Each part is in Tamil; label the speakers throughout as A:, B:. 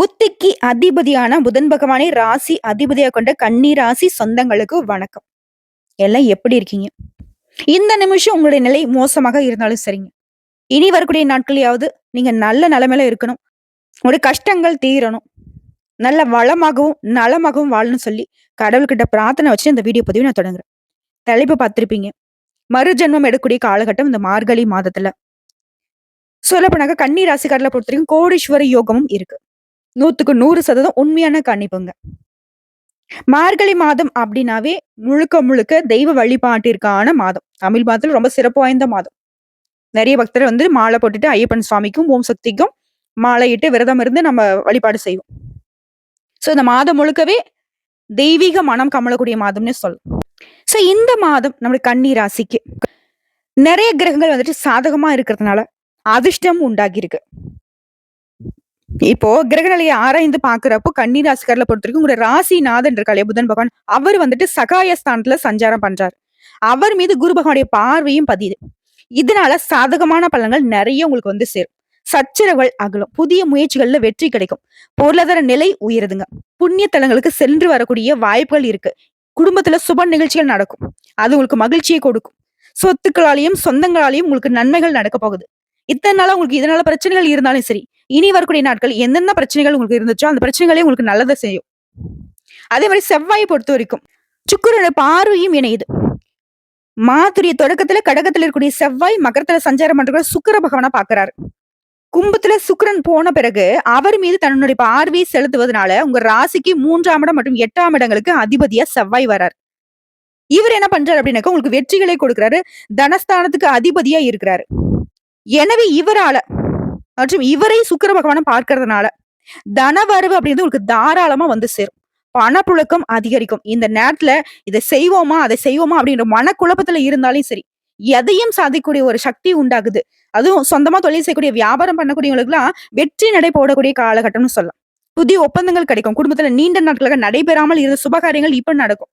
A: புத்திக்கு அதிபதியான புதன் பகவானை ராசி அதிபதியாக கொண்ட கன்னி ராசி சொந்தங்களுக்கு வணக்கம். எல்லாம் எப்படி இருக்கீங்க? இந்த நிமிஷம் உங்களுடைய நிலை மோசமாக இருந்தாலும் சரிங்க. இனி வரக்கூடிய நாட்களையாவது நீங்க நல்ல நிலைமையில இருக்கணும். உங்களுடைய கஷ்டங்கள் தீரணும். நல்ல வளமாகவும் நலமாகவும் வாழணும் சொல்லி கடவுள்கிட்ட பிரார்த்தனை வச்சு இந்த வீடியோ பதிவு நான் தொடங்குறேன். தலைப்பு பார்த்துருப்பீங்க. மறுஜென்மம் எடுக்கக்கூடிய காலகட்டம் இந்த மார்கழி மாதத்துல. சொல்லப்போனாக்க கன்னி ராசிக்காரில் பொறுத்த வரைக்கும் கோடீஸ்வர யோகமும் இருக்கு. நூத்துக்கு நூறு சதவீதம் உண்மையான கணிப்புங்க. மார்கழி மாதம் அப்படின்னாவே முழுக்க முழுக்க தெய்வ வழிபாட்டிற்கான மாதம். தமிழ் மாதத்துல ரொம்ப சிறப்பு வாய்ந்த மாதம். நிறைய பக்தர் வந்து மாலை போட்டுட்டு ஐயப்பன் சுவாமிக்கும் ஓம் சக்திக்கும் மாலையிட்டு விரதம் இருந்து நம்ம வழிபாடு செய்வோம். ஸோ இந்த மாதம் முழுக்கவே தெய்வீக மனம் கமலக்கூடிய மாதம்னு சொல்லலாம். ஸோ இந்த மாதம் நம்ம கன்னி ராசிக்கு நிறைய கிரகங்கள் வந்துட்டு சாதகமா இருக்கிறதுனால அதிர்ஷ்டம் உண்டாகி இருக்கு இப்போ கிரகநிலையை ஆராய்ந்து பாக்குறப்போ கன்னி ராசிக்காரர்ல பொறுத்த வரைக்கும் உங்களோட ராசிநாதன் இருக்காளே புதன் பகவான். அவர் வந்துட்டு சகாயஸ்தானத்துல சஞ்சாரம் பண்றாரு. அவர் மீது குரு பகவானுடைய பார்வையும் பதியுது. இதனால சாதகமான பலன்கள் நிறைய உங்களுக்கு வந்து சேரும். சச்சரவுகள் அகலும். புதிய முயற்சிகள்ல வெற்றி கிடைக்கும். பொருளாதார நிலை உயருதுங்க. புண்ணிய தலங்களுக்கு சென்று வரக்கூடிய வாய்ப்புகள் இருக்கு. குடும்பத்துல சுப நிகழ்ச்சிகள் நடக்கும். அது உங்களுக்கு மகிழ்ச்சியை கொடுக்கும். சொத்துக்களாலையும் சொந்தங்களாலையும் உங்களுக்கு நன்மைகள் நடக்க போகுது. இத்தனை நாளா உங்களுக்கு இதனால பிரச்சனைகள் இருந்தாலும் சரி இனி வரக்கூடிய நாட்கள் எந்தெந்த பிரச்சனைகள் உங்களுக்கு இருந்துச்சோ அந்த பிரச்சனைகளே உங்களுக்கு நல்லதை செய்யும். அதே மாதிரி செவ்வாயை பொறுத்த வரைக்கும் சுக்கரனோட பார்வையும் இணையுது. மாதுரிய தொடக்கத்துல கடகத்துல இருக்கக்கூடிய செவ்வாய் மகரத்துல சஞ்சாரம் பண்ற சுக்கர பகவானா பாக்குறாரு கும்பத்துல சுக்கரன் போன பிறகு அவர் மீது தன்னுடைய பார்வையை செலுத்துவதனால உங்க ராசிக்கு மூன்றாம் இடம் மற்றும் எட்டாம் இடங்களுக்கு அதிபதியா செவ்வாய் வரார் இவர் என்ன பண்றாரு அப்படின்னாக்கா உங்களுக்கு வெற்றிகளை கொடுக்கிறாரு தனஸ்தானத்துக்கு அதிபதியா இருக்கிறாரு. எனவே இவரால மற்றும் இவரை சுக்கிர பகவானை பார்க்கறதுனால தனவரவு அப்படின்றது உங்களுக்கு தாராளமா வந்து சேரும். பணப்புழக்கம் அதிகரிக்கும். இந்த நேரத்துல இதை செய்வோமா அதை செய்வோமா அப்படின்ற மனக்குழப்பத்துல இருந்தாலும் சரி எதையும் சாதிக்கக்கூடிய ஒரு சக்தி உண்டாகுது. அதுவும் சொந்தமா தொழில் செய்யக்கூடிய வியாபாரம் பண்ணக்கூடியவங்களுக்குலாம் வெற்றி நடை போடக்கூடிய காலகட்டம்னு சொல்லலாம். புதிய ஒப்பந்தங்கள் கிடைக்கும். குடும்பத்துல நீண்ட நாட்களாக நடைபெறாமல் இருந்த சுபகாரியங்கள் இப்ப நடக்கும்.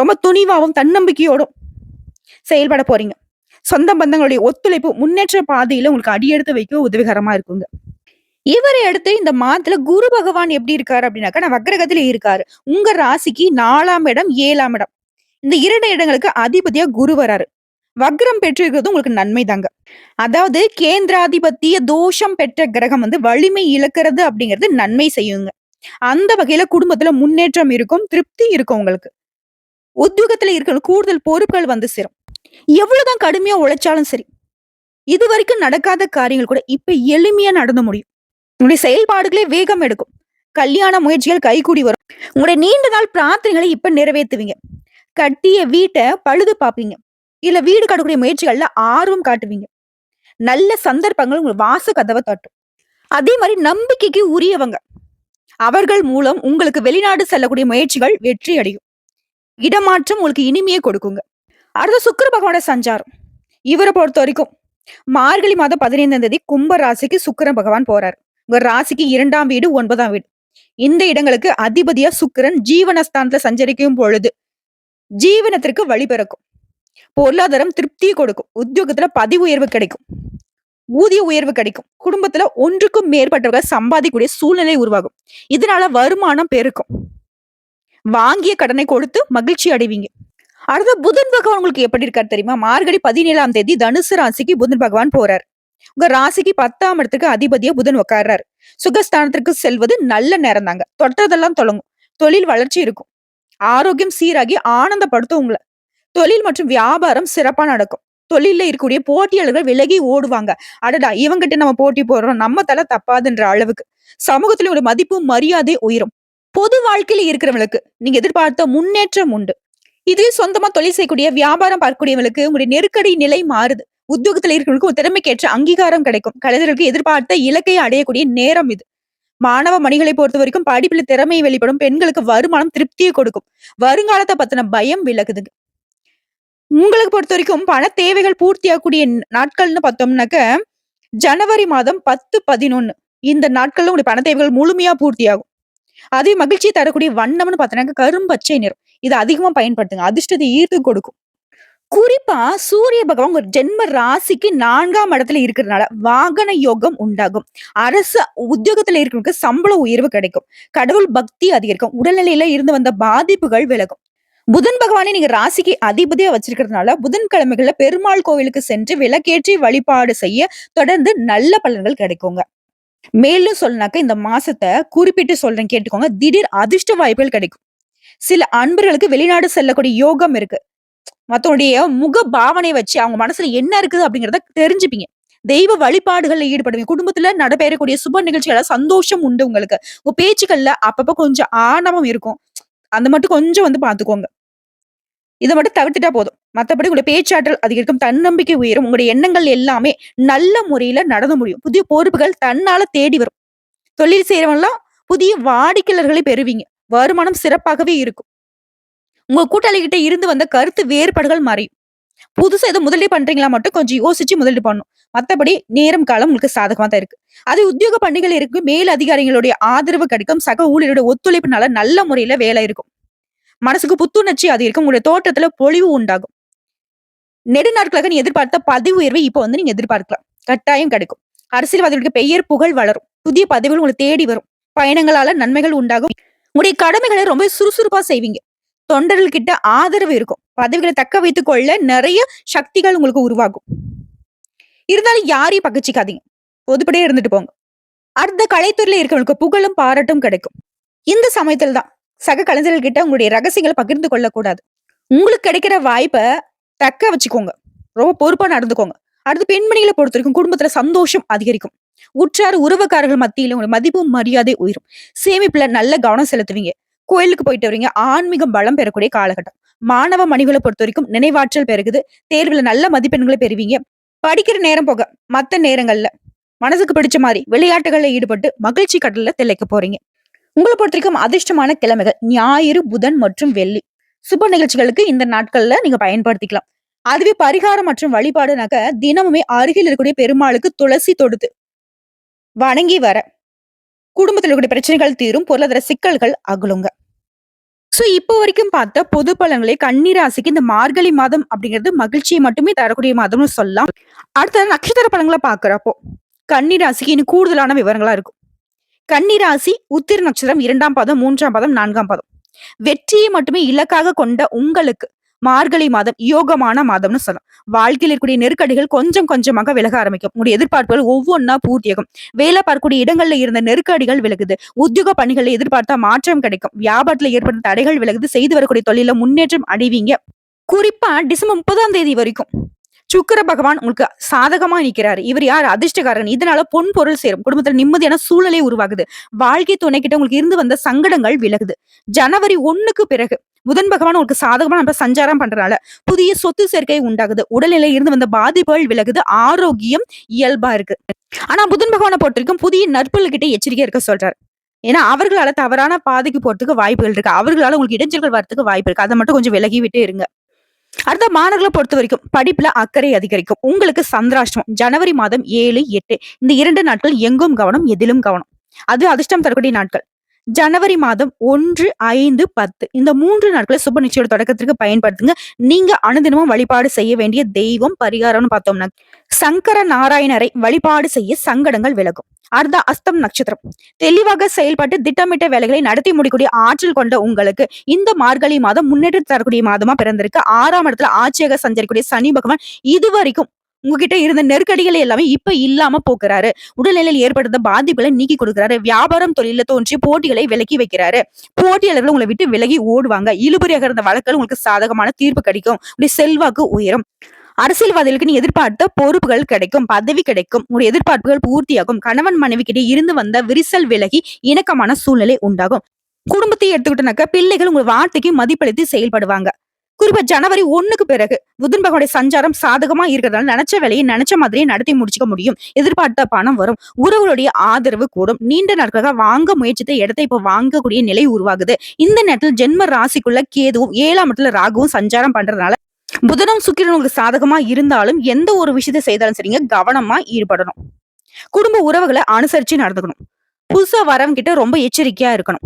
A: ரொம்ப துணிவாகவும் தன்னம்பிக்கையோடும் செயல்பட போறீங்க. சொந்த பந்தங்களுடைய ஒத்துழைப்பு முன்னேற்ற பாதையில உங்களுக்கு அடியெடுத்து வைக்க உதவிகரமா இருக்குங்க. இவரை அடுத்து இந்த மாதத்துல குரு பகவான் எப்படி இருக்காரு அப்படின்னாக்கா நான் வக்ரகத்துல இருக்காரு. உங்க ராசிக்கு நாலாம் இடம் ஏழாம் இடம். இந்த இரண்டு இடங்களுக்கு அதிபதியா குரு வராரு. வக்ரம் பெற்றிருக்கிறது உங்களுக்கு நன்மை தாங்க அதாவது கேந்திராதிபத்திய தோஷம் பெற்ற கிரகம் வந்து வலிமை இழக்கிறது அப்படிங்கிறது நன்மை செய்யுங்க. அந்த வகையில குடும்பத்துல முன்னேற்றம் இருக்கும் திருப்தி இருக்கும் உங்களுக்கு. உத்தியோகத்துல இருக்கிற கூடுதல் பொறுப்புகள் வந்து சேரும். எவ்வளவுதான் கடுமையா உழைச்சாலும் சரி இது வரைக்கும் நடக்காத காரியங்கள் கூட இப்ப எளிமையா நடந்து முடியும். உங்களுடைய செயல்பாடுகளே வேகம் எடுக்கும். கல்யாண முயற்சிகள் கைகூடி வரும். உங்களுடைய நீண்ட நாள் பிரார்த்தனைகளை இப்ப நிறைவேற்றுவீங்க. கட்டிய வீட்டை பழுது பார்ப்பீங்க. இல்ல வீடு கட்டக்கூடிய முயற்சிகள்ல ஆர்வம் காட்டுவீங்க. நல்ல சந்தர்ப்பங்கள் உங்களுக்கு வாச கதவை தட்டும். அதே மாதிரி நம்பிக்கைக்கு உரியவங்க. அவர்கள் மூலம் உங்களுக்கு வெளிநாடு செல்லக்கூடிய முயற்சிகள் வெற்றி அடையும் இடமாற்றம் உங்களுக்கு இனிமையை கொடுக்குங்க. அடுத்து சுக்கர பகவான சஞ்சாரம். இவரை பொறுத்த வரைக்கும் மார்கழி மாதம் பதினைந்தாம் தேதி கும்ப ராசிக்கு சுக்கரன் பகவான் போறாரு. உங்க ராசிக்கு இரண்டாம் வீடு ஒன்பதாம் வீடு. இந்த இடங்களுக்கு அதிபதியா சுக்கிரன் ஜீவனஸ்தானத்துல சஞ்சரிக்கும் பொழுது ஜீவனத்திற்கு வழி பிறக்கும். பொருளாதாரம் திருப்தியை கொடுக்கும். உத்தியோகத்துல பதிவு உயர்வு கிடைக்கும். ஊதிய உயர்வு கிடைக்கும். குடும்பத்துல ஒன்றுக்கும் மேற்பட்டவர்கள் சம்பாதிக்கக்கூடிய சூழ்நிலை உருவாகும். இதனால வருமானம் பெருக்கும். வாங்கிய கடனை கொடுத்து மகிழ்ச்சி அடைவீங்க. அடுத்த புதன் பகவான் உங்களுக்கு எப்படி இருக்காரு தெரியுமா? மார்கழி பதினேழாம் தேதி தனுசு ராசிக்கு புதன் பகவான் போறார். உங்க ராசிக்கு பத்தாம் இடத்துக்கு அதிபதியா புதன் உட்கார்றாரு. சுகஸ்தானத்திற்கு செல்வது நல்ல நேரம் தாங்க. தொட்டதெல்லாம் தொடங்கும். தொழில் வளர்ச்சி இருக்கும். ஆரோக்கியம் சீராகி ஆனந்தப்படுத்தும் உங்களை. தொழில் மற்றும் வியாபாரம் சிறப்பா நடக்கும். தொழில இருக்கக்கூடிய போட்டியாளர்கள் விலகி ஓடுவாங்க. அடடா இவங்கிட்ட நம்ம போட்டி போடுறோம். நம்ம தலை தப்பாதுன்ற அளவுக்கு. சமூகத்துல ஒரு மதிப்பு மரியாதை உயரும். பொது வாழ்க்கையில இருக்கிறவங்களுக்கு நீங்க எதிர்பார்த்த முன்னேற்றம் உண்டு. இதே சொந்தமா தொழில் செய்யக்கூடிய வியாபாரம் பார்க்கக்கூடியவங்களுக்கு உங்களுடைய நெருக்கடி நிலை மாறுது. உத்தியோகத்துல இருக்கிறவங்களுக்கு ஒரு திறமைக்கேற்ற அங்கீகாரம் கிடைக்கும். கலைஞர்களுக்கு எதிர்பார்த்த இலக்கை அடையக்கூடிய நேரம் இது. மாணவ மணிகளை பொறுத்த வரைக்கும் படிப்புல திறமையை வெளிப்படும். பெண்களுக்கு வருமானம் திருப்தியை கொடுக்கும். வருங்காலத்தை பத்தின பயம் விலகுதுங்க. உங்களுக்கு பொறுத்த வரைக்கும் பண தேவைகள் பூர்த்தியாகக்கூடிய நாட்கள்னு பார்த்தோம்னாக்க ஜனவரி மாதம் பத்து பதினொன்னு. இந்த நாட்கள்ல உங்களுடைய பண தேவைகள் முழுமையா பூர்த்தியாகும். அதே மகிழ்ச்சி தரக்கூடிய வண்ணம்னு பார்த்தோம்னாக்க கரும்பச்சை நிறம். இதை அதிகமா பயன்படுத்துங்க. அதிர்ஷ்டத்தை ஈர்த்து கொடுக்கும். குறிப்பா சூரிய பகவான் ஒரு ஜென்ம ராசிக்கு நான்காம் இடத்துல இருக்கிறதுனால வாகன யோகம் உண்டாகும். அரசு உத்தியோகத்துல இருக்கிறவங்களுக்கு சம்பள உயர்வு கிடைக்கும். கடவுள் பக்தி அதிகரிக்கும். உடல்நிலையில இருந்து வந்த பாதிப்புகள் விலகும். புதன் பகவானை நீங்க ராசிக்கு அதிபதியா வச்சிருக்கிறதுனால புதன்கிழமைகள்ல பெருமாள் கோவிலுக்கு சென்று விளக்கேற்றி வழிபாடு செய்ய தொடர்ந்து நல்ல பலன்கள் கிடைக்குங்க. மேலும் சொல்லனாக்க இந்த மாசத்தை குறிப்பிட்டு சொல்றேன் கேட்டுக்கோங்க. திடீர் அதிர்ஷ்ட வாய்ப்புகள் கிடைக்கும். சில அன்பர்களுக்கு வெளிநாடு செல்லக்கூடிய யோகம் இருக்கு. மத்தவங்களுடைய முக பாவனை வச்சு அவங்க மனசுல என்ன இருக்குது அப்படிங்கிறத தெரிஞ்சுப்பீங்க. தெய்வ வழிபாடுகள்ல ஈடுபடுவீங்க. குடும்பத்துல நடைபெறக்கூடிய சுப நிகழ்ச்சிகள சந்தோஷம் உண்டு உங்களுக்கு. உங்க பேச்சுக்கள்ல அப்பப்ப கொஞ்சம் ஆணவம் இருக்கும். அந்த மட்டும் கொஞ்சம் வந்து பாத்துக்கோங்க. இதை மட்டும் தவிர்த்துட்டா போதும். மற்றபடி உங்களுடைய பேச்சாற்றல் அதிகரிக்கும். தன்னம்பிக்கை உயரும். உங்களுடைய எண்ணங்கள் எல்லாமே நல்ல முறையில நடந்து முடியும். புதிய பொறுப்புகள் தன்னால தேடி வரும். தொழில் செய்யறவங்களாம் புதிய வாடிக்கையாளர்களை பெறுவீங்க. வருமானம் சிறப்பாகவே இருக்கும். உங்க கூட்டாளிகிட்ட இருந்து வந்த கருத்து வேறுபாடுகள் மறையும். புதுசா ஏதோ முதலீடு பண்றீங்களா மட்டும் கொஞ்சம் யோசிச்சு முதலீடு பண்ணும் மற்றபடி நேரம் காலம் உங்களுக்கு சாதகமா தான் இருக்கு. அது உத்தியோக பணிகள் இருக்கு. மேல் அதிகாரிகளுடைய ஆதரவு கிடைக்கும். சக ஊழியருடைய ஒத்துழைப்புனால நல்ல முறையில வேலை இருக்கும். மனசுக்கு புத்துணர்ச்சி அதிகரிக்கும் உங்களுடைய தோட்டத்துல பொழிவு உண்டாகும். நெடுநாட்களாக நீ எதிர்பார்த்த பதவி உயர்வை இப்போ வந்து நீங்க எதிர்பார்க்கலாம். கட்டாயம் கிடைக்கும். அரசியல்வாதிகளுக்கு பெயர் புகழ் வளரும். புதிய பதவிகள் உங்களை தேடி வரும். பயணங்களால நன்மைகள் உண்டாகும். உங்களுடைய கடமைகளை ரொம்ப சுறுசுறுப்பா செய்வீங்க. தொண்டர்கள் கிட்ட ஆதரவு இருக்கும். பதவிகளை தக்க வைத்துக் கொள்ள நிறைய சக்திகள் உங்களுக்கு உருவாகும். இருந்தாலும் யாரையும் பகச்சிக்காதீங்க பொதுப்படியே இருந்துட்டு போங்க. அடுத்த கலைத்துறையில இருக்கிறவங்களுக்கு புகழும் பாராட்டும் கிடைக்கும். இந்த சமயத்துல தான் சக கலைஞர்கள் கிட்ட உங்களுடைய ரகசியங்களை பகிர்ந்து கொள்ளக்கூடாது. உங்களுக்கு கிடைக்கிற வாய்ப்பை தக்க வச்சுக்கோங்க. ரொம்ப பொறுப்பா நடந்துக்கோங்க. அடுத்து பெண்மணிகளை பொறுத்த வரைக்கும் குடும்பத்துல சந்தோஷம் அதிகரிக்கும். உற்றார் உறவுக்காரர்கள் மத்தியில உங்களுக்கு மதிப்பு மரியாதை உயரும். சேமிப்புல நல்ல கவனம் செலுத்துவீங்க. கோயிலுக்கு போயிட்டு வரீங்க. ஆன்மீகம் பலம் பெறக்கூடிய காலகட்டம். மாணவ மணிகளை பொறுத்த வரைக்கும் நினைவாற்றல் பெருகுது. தேர்வுல நல்ல மதிப்பெண்களை பெறுவீங்க. படிக்கிற நேரம் போக மத்த நேரங்கள்ல மனசுக்கு பிடிச்ச மாதிரி விளையாட்டுகள்ல ஈடுபட்டு மகிழ்ச்சி கடல்ல திளைக்க போறீங்க. உங்களை பொறுத்த வரைக்கும் அதிர்ஷ்டமான கிழமைகள் ஞாயிறு புதன் மற்றும் வெள்ளி. சுப நிகழ்ச்சிகளுக்கு இந்த நாட்கள்ல நீங்க பயன்படுத்திக்கலாம். அதுவே பரிகாரம் மற்றும் வழிபாடுனாக்க தினமுமே அருகில் இருக்கக்கூடிய பெருமாளுக்கு துளசி தொடுத்து வணங்கி வர. குடும்பத்தில் இருக்கக்கூடிய பிரச்சனைகள் தீரும் பொருளாதார சிக்கல்கள் அகலுங்க. சோ இப்போ வரைக்கும் பார்த்த பொது பலன்களை கன்னிராசிக்கு இந்த மார்கழி மாதம் அப்படிங்கிறது மகிழ்ச்சியை மட்டுமே தரக்கூடிய மாதம்னு சொல்லலாம். அடுத்த நட்சத்திர பலன்களை பாக்குறப்போ கன்னிராசிக்கு இன்னும் கூடுதலான விவரங்களா இருக்கும். கன்னிராசி உத்திர நட்சத்திரம் இரண்டாம் பாதம் மூன்றாம் பாதம் நான்காம் பாதம். வெற்றியை மட்டுமே இலக்காக கொண்ட உங்களுக்கு மார்கழி மாதம் யோகமான மாதம்னு சொல்லலாம். வாழ்க்கையில் இருக்கக்கூடிய நெருக்கடிகள் கொஞ்சம் கொஞ்சமாக விலக ஆரம்பிக்கும். உங்களுடைய எதிர்பார்ப்புகள் ஒவ்வொன்றா பூர்த்தியாகும். வேலை பார்க்கக்கூடிய இடங்கள்ல இருந்த நெருக்கடிகள் விலகுது. உத்தியோக பணிகளை எதிர்பார்த்தா மாற்றம் கிடைக்கும். வியாபாரத்தில் ஏற்படும் தடைகள் விலகுது. செய்து வரக்கூடிய தொழில முன்னேற்றம் அடைவீங்க. குறிப்பா டிசம்பர் முப்பதாம் தேதி வரைக்கும் சுக்கிர பகவான் உங்களுக்கு சாதகமா நிற்கிறார் இவர் யார்? அதிர்ஷ்டக்காரன் இதனால பொன் பொருள் சேரும். குடும்பத்தில் நிம்மதியான சூழலே உருவாகுது. வாழ்க்கை துணை கிட்ட உங்களுக்கு இருந்து வந்த சங்கடங்கள் விலகுது. ஜனவரி ஒண்ணுக்கு பிறகு புதன் பகவான் உங்களுக்கு சாதகமா நம்ம சஞ்சாரம் பண்றதால புதிய சொத்து சேர்க்கை உண்டாகுது. உடல்நிலை இருந்து வந்த பாதிப்புகள் விலகுது. ஆரோக்கியம் இயல்பா இருக்கு. ஆனா புதன் பகவானை பொறுத்த வரைக்கும் புதிய நற்பொருள் கிட்ட எச்சரிக்கை இருக்க சொல்றாரு. ஏன்னா அவர்களால தவறான பாதைக்கு போறதுக்கு வாய்ப்புகள் இருக்கு. அவர்களால உங்களுக்கு இடைஞ்சல்கள் வரதுக்கு வாய்ப்பு இருக்கு. அதை மட்டும் கொஞ்சம் விலகி விட்டு இருங்க. அடுத்த மாணவர்களை பொறுத்த வரைக்கும் படிப்புல அக்கறை அதிகரிக்கும். உங்களுக்கு சந்திராஷ்டமம் ஜனவரி மாதம் ஏழு எட்டு. இந்த இரண்டு நாட்கள் எங்கும் கவனம் எதிலும் கவனம். அது அதிர்ஷ்டம் தரக்கூடிய நாட்கள். ஜனவரி மாதம் ஒன்று ஐந்து பத்து. இந்த மூன்று நாட்களை சுப நிச்சயோட தொடக்கத்திற்கு பயன்படுத்துங்க. நீங்க அனுதினமும் வழிபாடு செய்ய வேண்டிய தெய்வம் பரிகாரம்னு பார்த்தோம்னா சங்கர நாராயணரை வழிபாடு செய்ய சங்கடங்கள் விலகும். அடுத்த அஸ்தம் நட்சத்திரம். தெளிவாக செயல்பட்டு திட்டமிட்ட வேலைகளை நடத்தி முடிக்கூடிய ஆற்றல் கொண்ட உங்களுக்கு இந்த மார்கழி மாதம் முன்னேற்றம் தரக்கூடிய மாதமா பிறந்திருக்கு. ஆறாம் இடத்துல ஆட்சியாக சஞ்சரிக்கூடிய சனி பகவான் இதுவரைக்கும் உங்ககிட்ட இருந்த நெருக்கடிகளை எல்லாமே இப்ப இல்லாம போக்குறாரு. உடல்நிலையில் ஏற்படுத்த பாதிப்புகளை நீக்கி கொடுக்கிறாரு. வியாபாரம் தொழில தோன்றி போட்டிகளை விலக்கி வைக்கிறாரு. போட்டியாளர்கள் உங்களை விட்டு விலகி ஓடுவாங்க. இழுபறியாக இருந்த வழக்குகள் உங்களுக்கு சாதகமான தீர்ப்பு கிடைக்கும். உடைய செல்வாக்கு உயரும். அரசியல்வாதிகளுக்கு நீ எதிர்பார்த்த பொறுப்புகள் கிடைக்கும். பதவி கிடைக்கும். உங்களுடைய எதிர்பார்ப்புகள் பூர்த்தியாகும். கணவன் மனைவி கிட்ட இருந்து வந்த விரிசல் விலகி இணக்கமான சூழ்நிலை உண்டாகும். குடும்பத்தை எடுத்துக்கிட்டனாக்க பிள்ளைகள் உங்க வார்த்தைக்கு மதிப்பளித்து செயல்படுவாங்க. குறிப்பா ஜனவரி ஒண்ணுக்கு பிறகு புதன் பகவானுடைய சஞ்சாரம் சாதகமா இருக்கிறதால நினைச்ச வேலையை நினைச்ச மாதிரியே நடத்தி முடிச்சுக்க முடியும். எதிர்பார்த்த பணம் வரும். உறவுகளுடைய ஆதரவு கூடும். நீண்ட நாட்களாக வாங்க முயற்சித்த இடத்தை இப்ப வாங்கக்கூடிய நிலை உருவாகுது. இந்த நேரத்தில் ஜென்ம ராசிக்குள்ள கேதுவும் ஏழாம் இடத்துல ராகுவும் சஞ்சாரம் பண்றதுனால புதனும் சுக்கிரனும் உங்களுக்கு சாதகமா இருந்தாலும் எந்த ஒரு விஷயத்தை செய்தாலும் சரிங்க கவனமா ஈடுபடணும். குடும்ப உறவுகளை அனுசரிச்சு நடந்துக்கணும். புதுசா வரவங்க கிட்ட ரொம்ப எச்சரிக்கையா இருக்கணும்.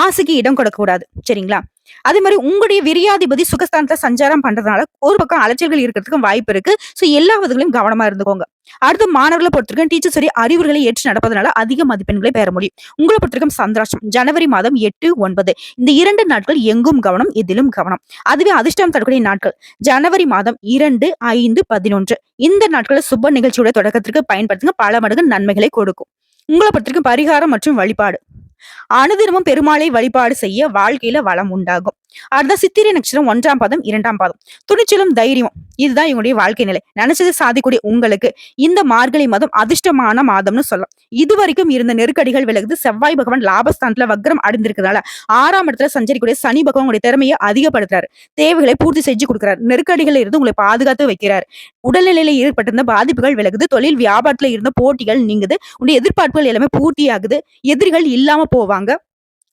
A: ஆசைக்கு இடம் கொடுக்க கூடாது சரிங்களா? அதே மாதிரி உங்களுடைய விரியாதிபதி சுகஸ்தானத்துல சஞ்சாரம் பண்றதுனால ஒரு பக்கம் அலைச்சல்கள் இருக்கிறதுக்கு வாய்ப்பு இருக்கு. சோ எல்லா விதங்களையும் கவனமா இருந்துக்கோங்க. அடுத்து மாணவர்களை பொறுத்திருக்கும் டீச்சர் சரி அறிவுரைகளை ஏற்று நடப்பதனால அதிக மதிப்பெண்களை பெற முடியும். உங்களை பொறுத்திருக்கும் சந்திராஷ்டம் ஜனவரி மாதம் எட்டு ஒன்பது. இந்த இரண்டு நாட்கள் எங்கும் கவனம் எதிலும் கவனம். அதுவே அதிர்ஷ்டம் தரக்கூடிய நாட்கள். ஜனவரி மாதம் இரண்டு ஐந்து பதினொன்று. இந்த நாட்களை சுப நிகழ்ச்சியோட தொடக்கத்திற்கு பயன்படுத்துங்க. பல மடங்கு நன்மைகளை கொடுக்கும். உங்களை பொறுத்திருக்கும் பரிகாரம் மற்றும் வழிபாடு. அனுதினமும் பெருமாளை வழிபாடு செய்ய வாழ்க்கையில வளம் உண்டாகும். அடுத்த சித்திரை நட்சத்திரம் ஒன்றாம் பாதம் இரண்டாம் பாதம். துணிச்சலும் தைரியமும். இதுதான் இவங்களுடைய வாழ்க்கை நிலை. நினைச்சதை சாதிக்கூடிய உங்களுக்கு இந்த மார்கழி மாதம் அதிர்ஷ்டமான மாதம்னு சொல்லலாம். இது வரைக்கும் இருந்த நெருக்கடிகள் விலகுது. செவ்வாய் பகவான் லாபஸ்தானத்துல வக்ரம் அடைந்திருக்கிறதால ஆறாம் இடத்துல சஞ்சரிக்கூடிய சனி பகவான் உங்களுடைய திறமையை அதிகப்படுத்துறாரு. தேவைகளை பூர்த்தி செஞ்சு கொடுக்குறாரு. நெருக்கடிகள் இருந்து உங்களை பாதுகாத்து வைக்கிறார். உடல்நிலையில ஏற்பட்டிருந்த பாதிப்புகள் விலகுது. தொழில் வியாபாரத்துல இருந்த போட்டிகள் நீங்குது. உங்களுடைய எதிர்பார்ப்புகள் எல்லாமே பூர்த்தி ஆகுது எதிரிகள் இல்லாம போவாங்க.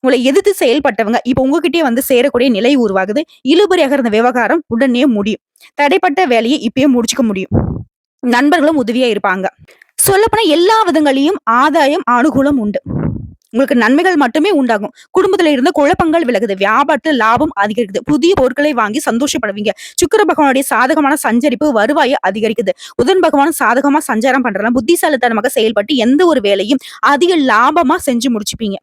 A: உங்களை எதிர்த்து செயல்பட்டவங்க இப்போ உங்ககிட்டயே வந்து சேரக்கூடிய நிலை உருவாகுது. இழுபறியாக இருந்த விவகாரம் உடனே முடியும். தடைப்பட்ட வேலையை இப்பயே முடிச்சுக்க முடியும். நண்பர்களும் உதவியா இருப்பாங்க. சொல்லப்போனா எல்லா விதங்களையும் ஆதாயம் அனுகூலம் உண்டு. உங்களுக்கு நன்மைகள் மட்டுமே உண்டாகும். குடும்பத்துல இருந்த குழப்பங்கள் விலகுது. வியாபாரத்துல லாபம் அதிகரிக்குது. புதிய பொருட்களை வாங்கி சந்தோஷப்படுவீங்க. சுக்கர பகவானுடைய சாதகமான சஞ்சரிப்பு வருவாயை அதிகரிக்குது. புதன் பகவான் சாதகமா சஞ்சாரம் பண்றதுனால புத்திசாலித்தனமாக செயல்பட்டு எந்த ஒரு வேலையும் அதிக லாபமா செஞ்சு முடிச்சுப்பீங்க.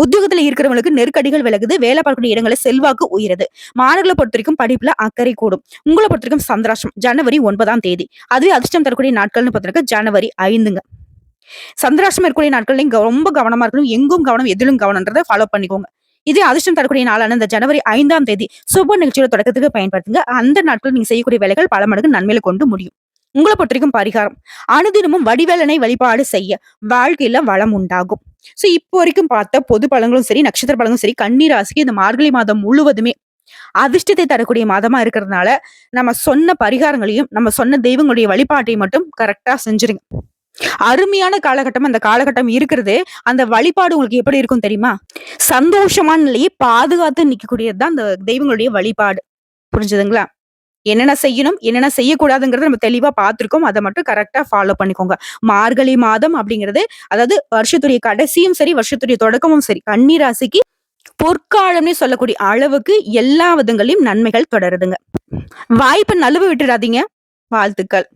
A: உத்தியோகத்துல இருக்கிறவங்களுக்கு நெருக்கடிகள் விலகுது வேலை பார்க்கக்கூடிய இடங்களை செல்வாக்கு உயருது. மாணவர்களை பொறுத்த வரைக்கும் படிப்புல அக்கறை கூடும். உங்களை பொறுத்த வரைக்கும் சந்திராஷ்டம் ஜனவரி ஒன்பதாம் தேதி. அதுவே அதிர்ஷ்டம் தரக்கூடிய நாட்கள்னு பொறுத்த ஜனவரி ஐந்துங்க. சந்திராஷ்டம் இருக்கக்கூடிய நாட்கள் நீங்க ரொம்ப கவனமா இருக்கணும். எங்கும் கவனம் எதிலும் கவனம்ன்றதை ஃபாலோ பண்ணிக்கோங்க. இதே அதிர்ஷ்டம் தரக்கூடிய நாளான இந்த ஜனவரி ஐந்தாம் தேதி சுப நிகழ்ச்சியோட தொடக்கத்துக்கு பயன்படுத்துங்க. அந்த நாட்கள் நீங்க செய்யக்கூடிய வேலைகள் பல மடங்கு நன்மையில கொண்டு முடியும். உங்களை பொறுத்த வரைக்கும் பரிகாரம். அனுதினமும் வடிவேலனை வழிபாடு செய்ய வாழ்க்கையில வளம் உண்டாகும். சோ இப்போ வரைக்கும் பார்த்த பொது பழங்களும் சரி நட்சத்திர பழங்களும் சரி கண்ணீராசிக்கு இந்த மார்கழி மாதம் முழுவதுமே அதிர்ஷ்டத்தை தரக்கூடிய மாதமா இருக்கிறதுனால நம்ம சொன்ன பரிகாரங்களையும் நம்ம சொன்ன தெய்வங்களுடைய வழிபாட்டையும் மட்டும் கரெக்டா செஞ்சிருங்க. அருமையான காலகட்டம் அந்த காலகட்டம் இருக்கிறது. அந்த வழிபாடு உங்களுக்கு எப்படி இருக்கும் தெரியுமா? சந்தோஷமான நிலையை பாதுகாத்து நிக்கக்கூடியதுதான் அந்த தெய்வங்களுடைய வழிபாடு. புரிஞ்சுதுங்களா? என்னென்ன செய்யணும் என்னென்ன செய்யக்கூடாதுங்கிறத நம்ம தெளிவா பார்த்திருக்கோம். அதை மட்டும் கரெக்டாக ஃபாலோ பண்ணிக்கோங்க. மார்கழி மாதம் அப்படிங்கிறது அதாவது வருஷத்துடைய கடைசியும் சரி வருஷத்துடைய தொடக்கமும் சரி கன்னிராசிக்கு பொற்காலம்னு சொல்லக்கூடிய அளவுக்கு எல்லா விதங்களையும் நன்மைகள் தொடருதுங்க. வாய்ப்பை நழுவு விட்டுறாதீங்க. வாழ்த்துக்கள்.